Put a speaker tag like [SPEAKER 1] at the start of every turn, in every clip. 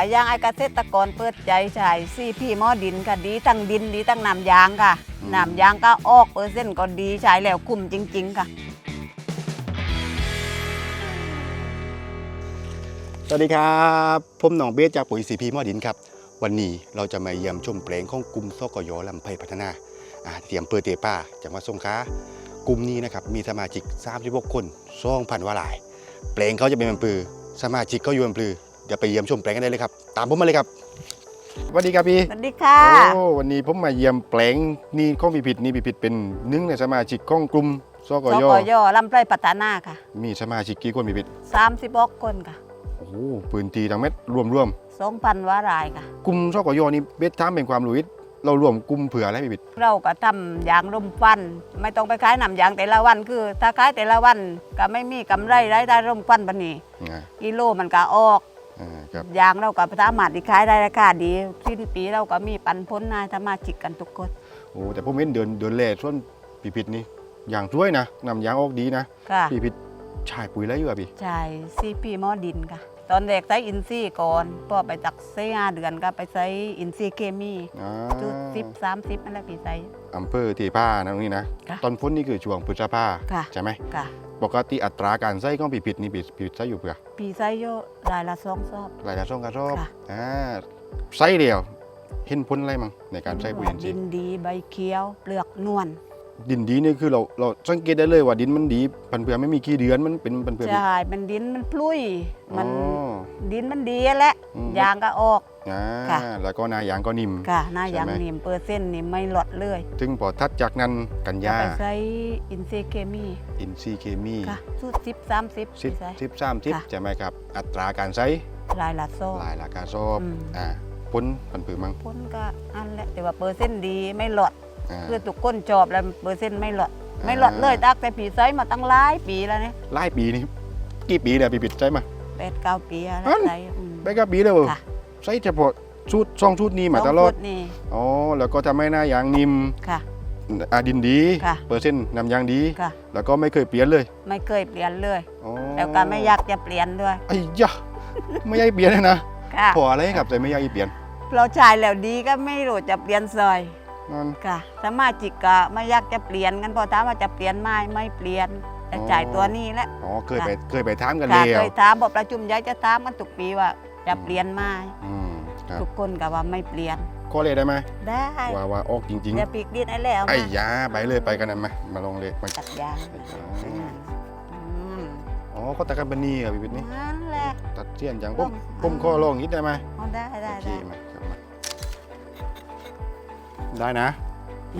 [SPEAKER 1] กะย่างไอ้เกษตรกรเปิดใจใช้ซีพี่หม้อดินค่ะดีทั้งดินดีทั้งน้ำยางค่ะ
[SPEAKER 2] อืม
[SPEAKER 1] น้ำยางก็ออกเปอร์เซ็นต์ก็ดีใช้แล้วคุ้มจริง ๆ ค่ะ
[SPEAKER 2] สวัสดีครับผมหนองเบสจากปุ๋ยซีพีมอดินครับ วันนี้เราจะมาเยี่ยมชมแปลงของกลุ่มสกยลำไพพัฒนาอ่าเตรียมเปิดเตป้าจังหวัดสงขลากลุ่มนี้นะครับมีสมาชิก36คน2,000ว่าหลาย แปลงเขาจะเป็นอำเภอสมาชิกเขาอยู่อำเภอ เดี๋ยวไปเยี่ยมชมแปลงกันได้เลยครับ ตามผมมาเลยครับสวัสดีครับพี่
[SPEAKER 1] สวัสดีค่ะ
[SPEAKER 2] โอ้วันนี้ผมมาเยี่ยมแปลงนี่ของพี่ผิดนี่พี่ผิดเป็นหนึ่งในสมาชิกของกลุ่มสก
[SPEAKER 1] ส
[SPEAKER 2] ย
[SPEAKER 1] กยลำไพพัฒนาค่ะ
[SPEAKER 2] มีสมาชิกกี่คนพี่ผิด
[SPEAKER 1] 36คนค่ะ
[SPEAKER 2] โอ้โหพื้นที่ทั้งเม็ดรวมๆ
[SPEAKER 1] 2,000ว่ารายค่ะ
[SPEAKER 2] กลุ่มสกยนี่เบสถามเป็นความรู้วิทย์เรารวมกลุ่มเผื่ออะไรพี่บิด
[SPEAKER 1] เราก็ทำยางร่มฟัน ไม่ต้องไปขายน้ำยางแต่ละวันคือ ถ้าขายแต่ละวันก็ไม่มีกำไรรายได้ร่มฟันบันนี้
[SPEAKER 2] อ่า
[SPEAKER 1] กิโลมันก็ออก
[SPEAKER 2] อ่าครับ
[SPEAKER 1] ยางเราก็สามารถที่ขายได้ราคาดีสิ้นปีเราก็มีปันพ้นนายสมาชิกกันทุกคน
[SPEAKER 2] โอ้แต่ผมเห็นเดือนเดือนแรกส่วนพี่พิดนี่อย่างช่วยนะนำยางออกดีนะ
[SPEAKER 1] ค่ะ
[SPEAKER 2] พี่พิดชายปุ๋ยอะไรอยู่อะพี่
[SPEAKER 1] ใช่ซีพีหมอดินค่ะ ตอนเด็กใช้อินซีย์ก่อนพอไปจากเสียเดือนก็ไปใช้อินซีย์เคมี
[SPEAKER 2] อ่า
[SPEAKER 1] จุดสิบสามสิบนั่นแหละพี่ใช้
[SPEAKER 2] อำเภอทีป้านะตรงนี้นะ
[SPEAKER 1] ค่ะ
[SPEAKER 2] ตอนพ้นนี่คือช่วงพฤษภา
[SPEAKER 1] ค่ะ
[SPEAKER 2] ใช่ไหม
[SPEAKER 1] ค่ะ
[SPEAKER 2] ปกติอัตราการใช้ของพี่พิดนี่พี่พี่ใช้อยู่เผื่อ
[SPEAKER 1] พี่ใช้โยรายละสองซอบ
[SPEAKER 2] หลายละช่องกระรอบ
[SPEAKER 1] ค่ะ
[SPEAKER 2] อ่าใช้เดียว เห็นพ้นอะไรมั้งในการใช้ปุ๋ยอินทรี
[SPEAKER 1] ดิ
[SPEAKER 2] ย์
[SPEAKER 1] นดีใบเขียวเปลือกนวล
[SPEAKER 2] ดินดีนี่คือเราเราสังเกตได้เลยว่าดินมันดีพันเผื่อไม่มีขี้เดือนมันเป็นพันเผื่อ
[SPEAKER 1] ใช่มันดินมันพลุยมัน
[SPEAKER 2] อ๋อ
[SPEAKER 1] ดินมันดีแหละ
[SPEAKER 2] อืม
[SPEAKER 1] ยางก็ออก
[SPEAKER 2] อ่า
[SPEAKER 1] ค่ะ
[SPEAKER 2] แล้วก็นายางก็นิ่ม
[SPEAKER 1] ค่ะหน้า
[SPEAKER 2] ใช่
[SPEAKER 1] ยาง
[SPEAKER 2] ไหม
[SPEAKER 1] นิ่มเปอร์เซ็นต์นี่ไม่หลดเลย
[SPEAKER 2] ถึงพอทัดจากนั้นกันยา
[SPEAKER 1] ไปใช้อินซีย์เคมี
[SPEAKER 2] อินซีย์เคมี
[SPEAKER 1] ค่ะสูตรสิบสามสิบ
[SPEAKER 2] สิบ
[SPEAKER 1] พี่ใช้
[SPEAKER 2] สิบสามสิบ
[SPEAKER 1] ค่ะ
[SPEAKER 2] ใช่ไหมครับ อัตราการใช้
[SPEAKER 1] รายละโซ่
[SPEAKER 2] หลายราคาชอบ
[SPEAKER 1] อืม
[SPEAKER 2] อ่าพ้นพันผือมั้ง
[SPEAKER 1] พ้นก็อันแหละแต่ว่าเปอร์เซ็นต์ดีไม่หลด
[SPEAKER 2] อ่า
[SPEAKER 1] คือทุกคนจอบแล้วเปอร์เซ็นต์ไม่หลด
[SPEAKER 2] อ่า
[SPEAKER 1] ไม่หลดเลยตักแต่ผีไซส์มาตั้งหลายปีแล้วเนี่ย
[SPEAKER 2] หลายปีนี่กี่ปีเนี่ยปีปิดใช่ไหม
[SPEAKER 1] แปดเก้าปีแล้ว
[SPEAKER 2] อัน
[SPEAKER 1] ไซส์อืม
[SPEAKER 2] ไปกับปีเลยเหรอ
[SPEAKER 1] ค่ะ
[SPEAKER 2] ใช้เฉพาะชุดช่องชุดนี้มาตลอด
[SPEAKER 1] สงฟุนี่
[SPEAKER 2] อ๋อ แล้วก็ทำให้หน้ายางนิ่ม
[SPEAKER 1] ค่ะ
[SPEAKER 2] อาดินดี
[SPEAKER 1] ค่ะ
[SPEAKER 2] เปอร์เซ็นต์นำยางดี
[SPEAKER 1] ค่ะ
[SPEAKER 2] แล้วก็ไม่เคยเปลี่ยนเลย
[SPEAKER 1] ไม่เคยเปลี่ยนเลย
[SPEAKER 2] อ๋อ
[SPEAKER 1] แล้วก็ไม่อยากจะเปลี่ยนด้วย
[SPEAKER 2] ไอ้ยะไม่อยากให้เปลี่ยนเลยนะ
[SPEAKER 1] ค่ะ
[SPEAKER 2] พออะไรครับแต่ไม่อยากให้เปลี่ยน
[SPEAKER 1] เราชายแล้วดีก็ไม่รู้จะเปลี่ยนซอย
[SPEAKER 2] นั่น
[SPEAKER 1] ค่ะสมาชิกก็ไม่อยากจะเปลี่ยนกันพอถามว่าจะเปลี่ยนไหมไม่เปลี่ยนแต่
[SPEAKER 2] อ๋อ
[SPEAKER 1] จ่ายตัวนี้แหละ
[SPEAKER 2] อ๋อ เคยไปเคยไปถามกัน
[SPEAKER 1] ค่ะ
[SPEAKER 2] แล้
[SPEAKER 1] เควยถามบอกประชุมย้ายจะถามกันทุกปีว่า จะเปลี่ยนไหม
[SPEAKER 2] อืมครับ
[SPEAKER 1] ทุกคนก็ว่าไม่เปลี่ยน
[SPEAKER 2] ข้อเลยได้ไหม
[SPEAKER 1] ได้
[SPEAKER 2] ว่าว่าออกจริง
[SPEAKER 1] เดี๋ยวปีกดินไอ้แล้ว
[SPEAKER 2] ๆ ไอ้ยาไปเลยไปกันนะมามาลองเลยมา
[SPEAKER 1] ตัดยาง
[SPEAKER 2] ไอ้ยา
[SPEAKER 1] อืม
[SPEAKER 2] อ๋อเขาตัดกันเป็นนี่อะพี่วิทย์นี่
[SPEAKER 1] นั่นแหละ
[SPEAKER 2] ตัดเสี้ยนอย่าง
[SPEAKER 1] ล
[SPEAKER 2] ผ
[SPEAKER 1] อ
[SPEAKER 2] ม
[SPEAKER 1] ง
[SPEAKER 2] ผมข้อลองนิดได้ไหม
[SPEAKER 1] เอาได้ได้
[SPEAKER 2] โอเค
[SPEAKER 1] ได้
[SPEAKER 2] มาครับมาได้นะ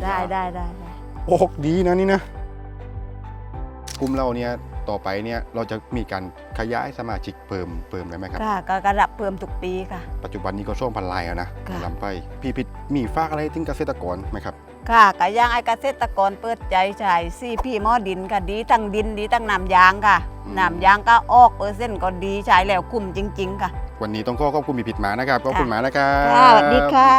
[SPEAKER 1] ได้ได้ได้ได้
[SPEAKER 2] โอกดีนะนี่นะกลุ่มเราเนี่ย ต่อไปเนี่ยเราจะมีการขยายสมาชิกเพิ่มเพิ่มได้ไหมครับ
[SPEAKER 1] ค่ะก็กระดับเพิ่มทุกปีค่ะ
[SPEAKER 2] ปัจจุบันนี้ก็ช่วงพันลายแล้วนะ
[SPEAKER 1] ค่ะ
[SPEAKER 2] ลำไปพี่พิษมีฝากอะไรถึงเกษตรกรไหมครับ
[SPEAKER 1] ค่ะกะย่างไอ้เกษตรกรเปิดใจใช้ซีพี่หม้อดินค่ะดีทั้งดินดีทั้งน้ำยางค่ะ
[SPEAKER 2] อืม
[SPEAKER 1] น้ำยางก็ออกเปอร์เซ็นต์ก็ดีใช้แล้วคุ้มจริง ๆ ค่ะ
[SPEAKER 2] วันนี้ต้องขอขอบคุณพี่พิษหมานะครับขอบคุณหมานะครับ
[SPEAKER 1] ค่ะสวัสดีค่ะ